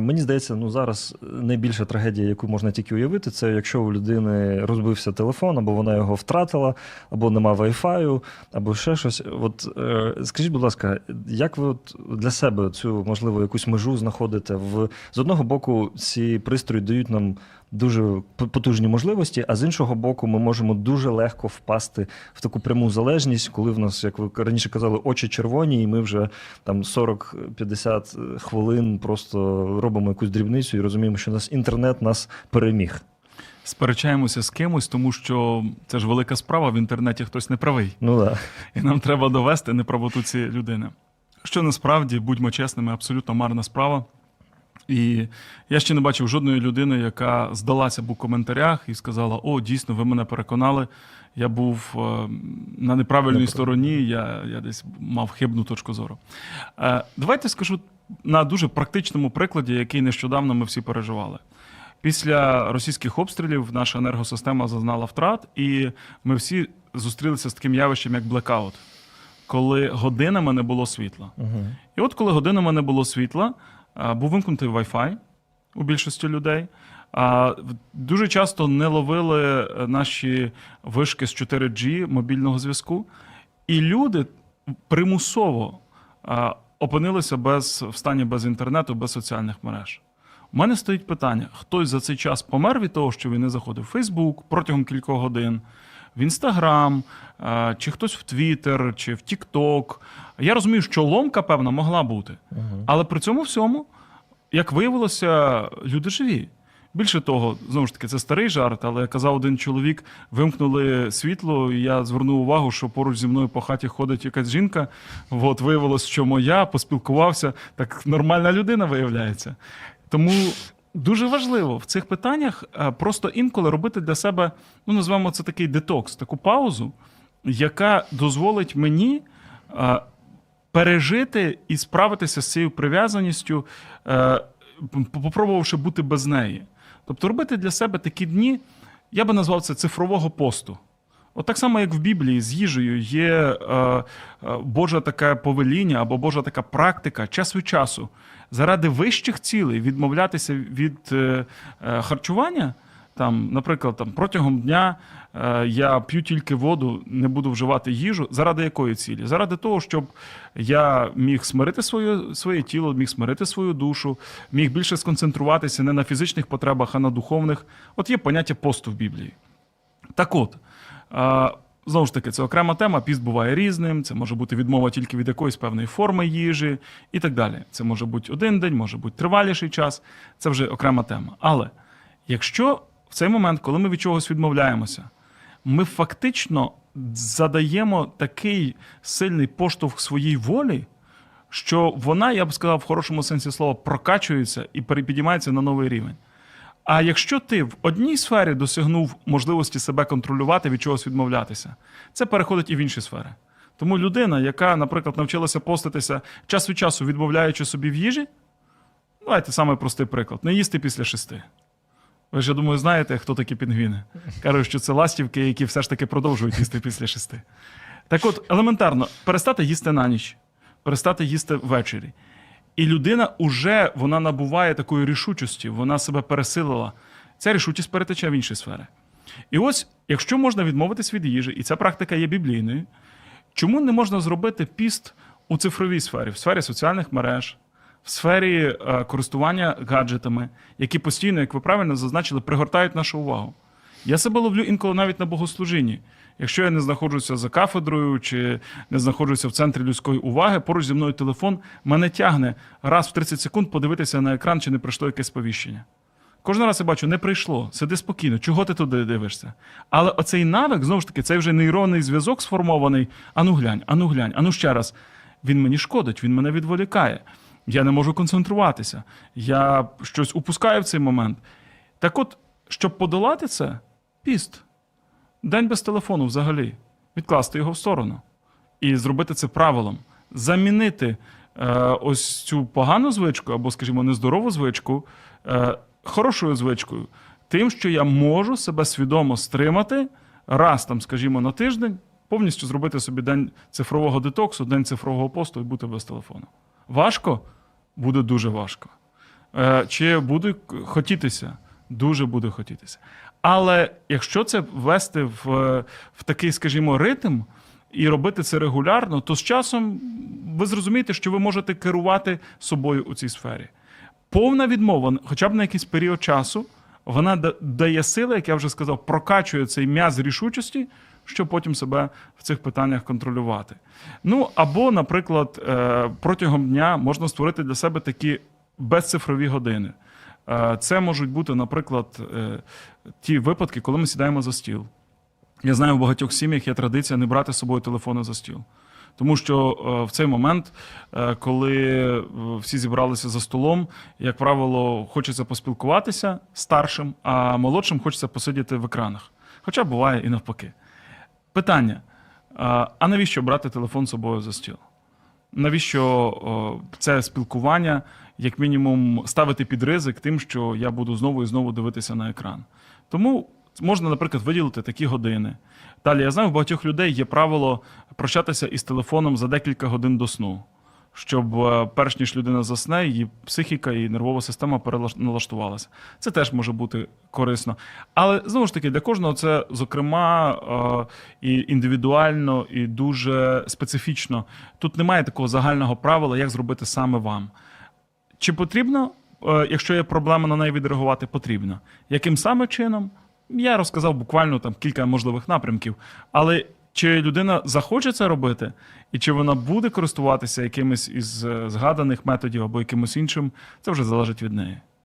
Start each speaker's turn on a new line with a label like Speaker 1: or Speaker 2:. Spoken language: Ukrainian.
Speaker 1: Мені здається, ну зараз найбільша трагедія, яку можна тільки уявити, це якщо у людини розбився телефон, або вона його втратила, або нема вайфаю, або ще щось. От е, скажіть, будь ласка, як ви от для себе цю можливо якусь межу знаходите? В з одного боку, ці пристрої дають нам дуже потужні можливості, а з іншого боку, ми можемо дуже легко впасти в таку пряму залежність, коли в нас, як ви раніше казали, очі червоні, і ми вже там 40-50 хвилин просто робимо якусь дрібницю і розуміємо, що нас інтернет нас переміг.
Speaker 2: Сперечаємося з кимось, тому що це ж велика справа. В інтернеті хтось не правий,
Speaker 1: Ну да.
Speaker 2: і нам треба довести неправоту цієї людини. Що насправді, будьмо чесними, абсолютно марна справа. І я ще не бачив жодної людини, яка здалася б у коментарях і сказала: О, дійсно, ви мене переконали. Я був е, на неправильній стороні, я, я десь мав хибну точку зору. Е, давайте скажу на дуже практичному прикладі, який нещодавно ми всі переживали. Після російських обстрілів наша енергосистема зазнала втрат, і ми всі зустрілися з таким явищем, як блекаут, коли годинами не було світла.
Speaker 1: Угу.
Speaker 2: І от коли годинами не було світла, був вимкнутий Wi-Fi у більшості людей. А, Дуже часто не ловили е, наші вишки з 4G мобільного зв'язку, і люди примусово опинилися без, в стані без інтернету, без соціальних мереж. У мене стоїть питання: хтось за цей час помер від того, що він не заходив в Фейсбук протягом кількох годин, в Інстаграм, чи хтось в Твіттер, чи в Тікток. Я розумію, що ломка, певна, могла бути. Але при цьому всьому, як виявилося, люди живі. Більше того, знову ж таки, це старий жарт, але казав один чоловік, вимкнули світло, і я звернув увагу, що поруч зі мною по хаті ходить якась жінка. От виявилось, що моя, поспілкувався, так нормальна людина виявляється. Тому дуже важливо в цих питаннях е, просто інколи робити для себе, ну назвемо це такий детокс, таку паузу, яка дозволить мені. Пережити і справитися з цією прив'язаністю, е, попробувавши бути без неї. Тобто робити для себе такі дні, я би назвав це цифрового посту. От так само, як в Біблії з їжею є е, е, Божа таке повеління або Божа така практика час від часу заради вищих цілей відмовлятися від е, е, харчування. Там, наприклад, там, протягом дня е, я п'ю тільки воду, не буду вживати їжу. Заради якої цілі? Заради того, щоб я міг смирити своє, своє тіло, міг смирити свою душу, міг більше сконцентруватися не на фізичних потребах, а на духовних. От є поняття посту в Біблії. Так от, е, знову ж таки, це окрема тема. Піст буває різним. Це може бути відмова тільки від якоїсь певної форми їжі і так далі. Це може бути один день, може бути триваліший час. Це вже окрема тема. Але якщо в цей момент, коли ми від чогось відмовляємося, ми фактично задаємо такий сильний поштовх своїй волі, що вона, я б сказав, в хорошому сенсі слова, прокачується і перепідіймається на новий рівень. А якщо ти в одній сфері досягнув можливості себе контролювати, від чогось відмовлятися, це переходить і в інші сфери. Тому людина, яка, наприклад, навчилася поститися час від часу, відмовляючи собі в їжі, давайте самий простий приклад: не їсти після шести. Ви ж, я думаю, знаєте, хто такі пінгвіни. Кажуть, що це ластівки, які все ж таки продовжують їсти після шести. Так от, елементарно, перестати їсти на ніч, перестати їсти ввечері. І людина уже вона набуває такої рішучості, вона себе пересилила. Ця рішучість перетече в інші сфери. І ось, якщо можна відмовитись від їжі, і ця практика є біблійною, чому не можна зробити піст у цифровій сфері, в сфері соціальних мереж, в сфері е, користування гаджетами, які постійно, як ви правильно зазначили, пригортають нашу увагу. Я себе ловлю інколи навіть на богослужінні. Якщо я не знаходжуся за кафедрою чи не знаходжуся в центрі людської уваги, поруч зі мною телефон мене тягне раз в 30 секунд подивитися на екран, чи не прийшло якесь сповіщення. Кожен раз я бачу, не прийшло, сиди спокійно, чого ти туди дивишся? Але оцей навик, знову ж таки, цей вже нейронний зв'язок сформований. Ану глянь, ану глянь, ану ще раз. Він мені шкодить, він мене відволікає. Я не можу концентруватися. Я щось упускаю в цей момент. Так от, щоб подолати це, піст. День без телефону взагалі. Відкласти його в сторону. І зробити це правилом. Замінити е, ось цю погану звичку, або, скажімо, нездорову звичку, е, хорошою звичкою, тим, що я можу себе свідомо стримати раз там, скажімо, на тиждень, повністю зробити собі день цифрового детоксу, день цифрового посту і бути без телефону. Важко? Буде дуже важко. Е, Чи буде хотітися? Дуже буде хотітися. Але якщо це ввести в, е, в такий, скажімо, ритм і робити це регулярно, то з часом ви зрозумієте, що ви можете керувати собою у цій сфері. Повна відмова, хоча б на якийсь період часу, вона дає сили, як я вже сказав, прокачує цей м'яз рішучості, щоб потім себе в цих питаннях контролювати. Ну або, наприклад, е, протягом дня можна створити для себе такі безцифрові години. Е, Це можуть бути, наприклад, е, ті випадки, коли ми сідаємо за стіл. Я знаю, в багатьох сім'ях є традиція не брати з собою телефони за стіл. Тому що в цей момент, коли всі зібралися за столом, як правило, хочеться поспілкуватися старшим, а молодшим хочеться посидіти в екранах. Хоча буває і навпаки. Питання: а навіщо брати телефон з собою за стіл? Навіщо це спілкування, як мінімум, ставити під ризик тим, що я буду знову і знову дивитися на екран? Тому можна, наприклад, виділити такі години. Далі я знаю, в багатьох людей є правило прощатися із телефоном за декілька годин до сну, щоб е, перш ніж людина засне, її психіка і нервова система переналаштувалася. Це теж може бути корисно. Але знову ж таки, для кожного це, зокрема, е, і індивідуально, і дуже специфічно. Тут немає такого загального правила, як зробити саме вам. Чи потрібно, е, якщо є проблема на неї відреагувати, потрібно. Яким саме чином? Я розказав буквально там кілька можливих напрямків. Але чи людина захоче це робити, і чи вона буде користуватися якимось із е, згаданих методів або якимось іншим, це вже залежить від неї.